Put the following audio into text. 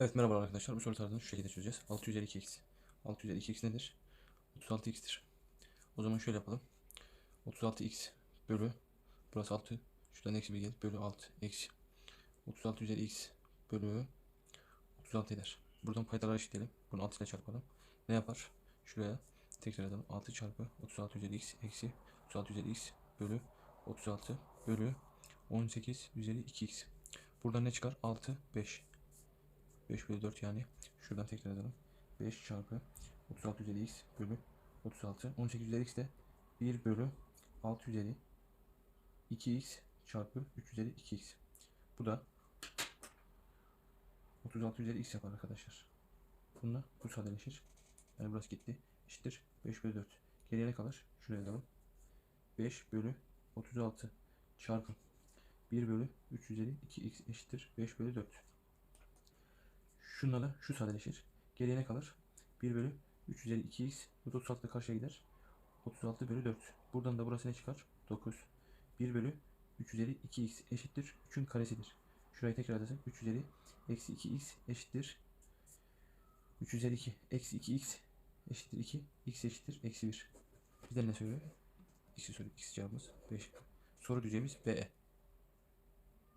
Evet merhaba arkadaşlar. Bu soru tarzını şu şekilde çözeceğiz. 6 üzeri 2x. 6 üzeri 2x nedir? 36x'tir. O zaman şöyle yapalım. 36x bölü burası 6. Şuradan eksi 1 gelir. Bölü 6 eksi. 36 üzeri x bölü 36 eder. Buradan paydaları eşitleyelim. Bunu 6 ile çarpalım. Ne yapar? Şuraya tekrar edelim. 6 çarpı 36 üzeri x eksi 36 üzeri x bölü 36 bölü 18 üzeri 2x. Buradan ne çıkar? 6, 5. 5 bölü 4 yani. Şuradan tekrar edelim. 5 çarpı 36 üzeri x bölü 36. 18 üzeri x de 1 bölü 6 üzeri 2x çarpı 3 üzeri 2x. Bu da 36 üzeri x yapar arkadaşlar. Bununla bu sadeleşir. Yani burası gitti. Eşittir 5 bölü 4. Geriye ne kalır? Şuraya yazalım. 5 bölü 36 çarpı 1 bölü 3 üzeri 2x eşittir 5 bölü 4. Şunlarla şu sadeleşir. Geriye ne kalır? 1 bölü 3 üzeri 2x. Bu da 36 ile karşıya gider. 36 bölü 4. Buradan da burası ne çıkar? 9. 1 bölü 3 üzeri 2x eşittir 3'ün karesidir. Şurayı tekrar yazarsak 3 üzeri eksi 2x eşittir 3 üzeri 2 eksi 2x eşittir 2 x eşittir eksi 1. Bizden ne söylüyor? X'i soruyor. X cevabımız 5. Soru düzeyimiz BE.